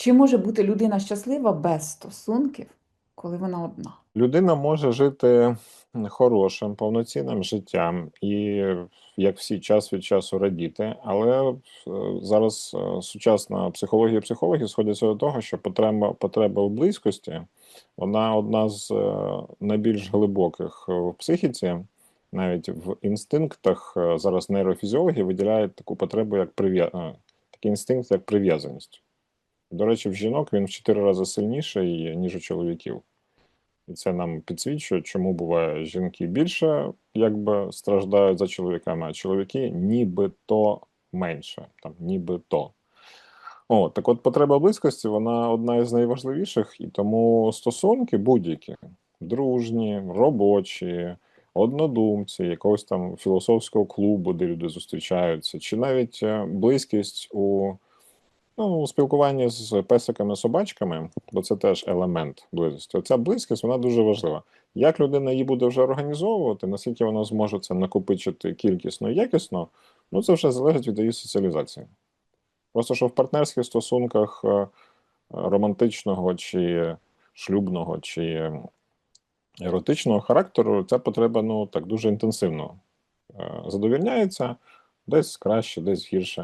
Чи може бути людина щаслива без стосунків, коли вона одна? Людина може жити хорошим, повноцінним життям і, як всі, час від часу радіти, але е, зараз е, сучасна психологія і психологи сходяться до того, що потреба, потреба в близькості вона одна з е, найбільш глибоких в психіці. Навіть в інстинктах зараз нейрофізіологи виділяють таку потребу, як прив'я... е, такий інстинкт, як прив'язаність. До речі, в жінок він в чотири рази сильніший, ніж у чоловіків. І це нам підсвічує, чому буває жінки більше якби страждають за чоловіками, а чоловіки нібито менше. Там нібито. О, так от потреба близькості, вона одна із найважливіших, і тому стосунки будь-які дружні, робочі, однодумці, якогось там філософського клубу, де люди зустрічаються, чи навіть е, близькість у Ну, у спілкуванні з песиками, собачками, бо це теж елемент близості. Оця близькість вона дуже важлива. Як людина її буде вже організовувати, наскільки вона зможе це накопичити кількісно і якісно, ну це вже залежить від її соціалізації. Просто що в партнерських стосунках е, романтичного чи шлюбного чи еротичного характеру ця потреба ну так дуже інтенсивно е, задовільняється, десь краще, десь гірше.